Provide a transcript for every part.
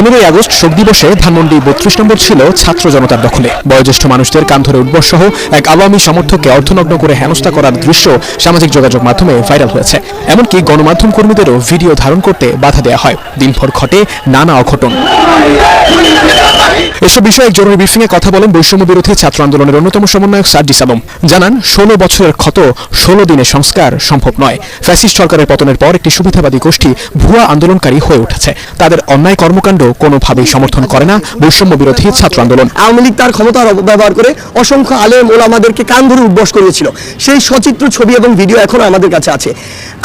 পনেরোই আগস্ট শোক দিবসে ধানমন্ডি বত্রিশ নম্বর ছিল ছাত্র জনতার দখলে। বয়োজ্যেষ্ঠ মানুষদের কান ধরে উঠবস সহ এক আওয়ামী সমর্থককে অর্থনগ্ন করে হেনস্থা করার দৃশ্য সামাজিক যোগাযোগ মাধ্যমে ভাইরাল হয়েছে। এমনকি গণমাধ্যম কর্মীদেরও ভিডিও ধারণ করতে বাধা দেওয়া হয়। দিনভর ঘটে নানা অঘটন। এসব বিষয়ে জরুরি এ কথা বলেন বৈষম্য বিরোধী ছাত্র আন্দোলনের অন্যতম সমন্বয়ক সার্জিস আলম। জানান, ষোলো বছরের ক্ষত ষোলো দিনে সংস্কার সম্ভব নয়। ফ্যাসিস্ট সরকারের পতনের পর একটি সুবিধাবাদী গোষ্ঠী ভুয়া আন্দোলনকারী হয়ে উঠেছে। তাদের অন্যায় কর্মকাণ্ড কোনোভাবেই সমর্থন করে না বৈষম্য বিরোধী ছাত্র আন্দোলন। আওয়ামী লীগ তার ক্ষমতার অপব্যবহার করে অসংখ্য আলেম ওলামাদেরকে কান ধরে উদ্বস করিয়েছিল। সেই সচিত্র ছবি এবং ভিডিও এখনও আমাদের কাছে আছে।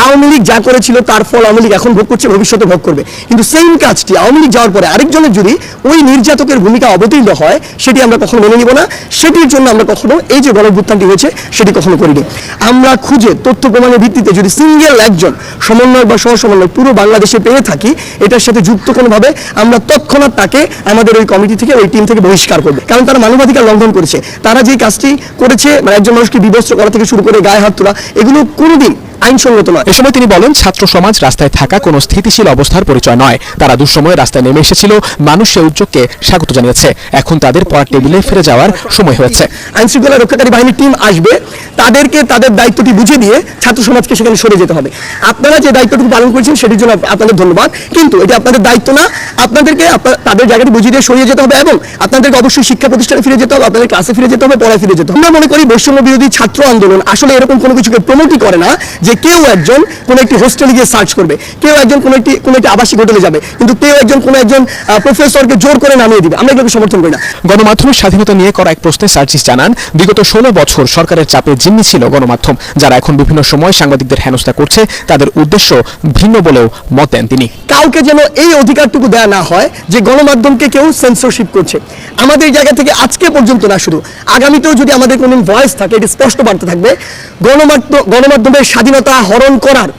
আওয়ামী লীগ যা করেছিল তার ফল আওয়ামী লীগ এখন ভোগ করছে, ভবিষ্যতে ভোগ করবে। কিন্তু সেম কাজটি আওয়ামী লীগ যাওয়ার পরে আরেকজনের যদি ওই নির্যাতকের ভূমিকা অবতীর্ণ হয়, সেটি আমরা কখনো মেনে নিব না। সেটির জন্য আমরা কখনো এই যে গণভ্যুত্থানটি হয়েছে, সেটি কখনো করিনি। আমরা খুঁজে তথ্য প্রমাণের ভিত্তিতে যদি সিঙ্গেল একজন সমন্বয় বা সহ সমন্বয় পুরো বাংলাদেশে পেয়ে থাকি, এটার সাথে যুক্ত কোনোভাবে আমরা তৎক্ষণাৎ তাকে আমাদের ওই কমিটি থেকে, ওই টিম থেকে বহিষ্কার করবে। কারণ তারা মানবাধিকার লঙ্ঘন করেছে। তারা যে কাজটি করেছে মানে একজন মানুষকে বিবস্ত্র করা থেকে শুরু করে গায়ে হাত তোলা, এগুলো কোনোদিন আইনসঙ্গত নয় এ সময় তিনি বলেন, ছাত্র সমাজ রাস্তায় থাকা কোনো স্থিতিশীল অবস্থার পরিচয় নয়। তারা দুঃসময়ে রাস্তায় নেমে এসেছিল। মানুষ সে উদ্যোগকে স্বাগত জানিয়েছে। এখন তাদের পড়ার টেবিলে ফিরে যাওয়ার সময় হয়েছে। আইন শৃঙ্খলা রক্ষাকারী বাহিনীর টিম আসবে। তাদেরকে তাদের দায়িত্বটি বুঝিয়ে দিয়ে ছাত্র সমাজকে সেখানে সরে যেতে হবে। আপনারা যে দায়িত্বটুকু পালন করেছেন সেটির জন্য আপনাদের ধন্যবাদ। কিন্তু এটা আপনাদের দায়িত্ব না। আপনাদেরকে তাদের জায়গাটি বুঝিয়ে দিয়ে সরিয়ে যেতে হবে এবং আপনাদেরকে অবশ্যই শিক্ষা প্রতিষ্ঠানে ফিরে যেতে হবে, আপনাদের ক্লাসে ফিরে যেতে হবে, পড়ায় ফিরে যেতে হবে। আমরা মনে করি বৈষম্য বিরোধী ছাত্র আন্দোলন আসলে এরকম কোনো কিছুকে প্রমোটই করে না যে কেউ একজন কোনো একটি হোস্টেলে গিয়ে সার্চ করবে কেউ একজন কোনো একটি কোনো একটি আবাসিক হোটেলে যাবে কিন্তু কেউ একজন কোনো একজন প্রফেসরকে জোর করে নামিয়ে দিবে। আমরা এগুলোকে সমর্থন করি না। গণমাধ্যমের স্বাধীনতা নিয়ে করা এক প্রশ্নে সার্জিস জানান বিগত ষোলো বছর সরকারের চাপে জিম্মি ছিল গণমাধ্যম যারা এখন বিভিন্ন সময় সাংবাদিকদের হেনস্থা করছে তাদের উদ্দেশ্য ভিন্ন বলেও মত দেন তিনি। কাউকে যেন এই অধিকারটুকু দেয়া না হয় যে গণমাধ্যমকে কেউ সেন্সরশিপ করছে। আমাদের জায়গা থেকে আজকে পর্যন্ত না শুধু আগামীতেও যদি আমাদের কোনো ভয়েস থাকে এটি স্পষ্ট বার্তা থাকবে গণমাধ্যম গণমাধ্যমের স্বাধীনতা হরণ করার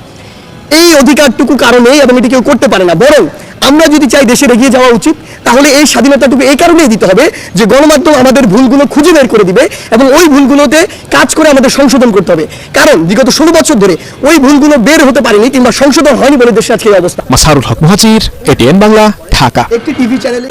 এই অধিকারটুকু কারণে এবং এটি কেউ করতে পারে না। বরং আমরা যদি চাই দেশের এগিয়ে যাওয়া উচিত তাহলে এই স্বাধীনতাটুকু এই কারণেই দিতে হবে যে গণমাধ্যম আমাদের ভুলগুলো খুঁজে বের করে দিবে এবং ওই ভুলগুলোতে কাজ করে আমাদের সংশোধন করতে হবে। কারণ বিগত ষোলো বছর ধরে ওই ভুলগুলো বের হতে পারেনি কিংবা সংশোধন হয়নি বলে দেশে আজকে এই অবস্থা। মাসারুল হক মুহাজির এটিএন বাংলা ঢাকা। একটি টিভি চ্যানেলে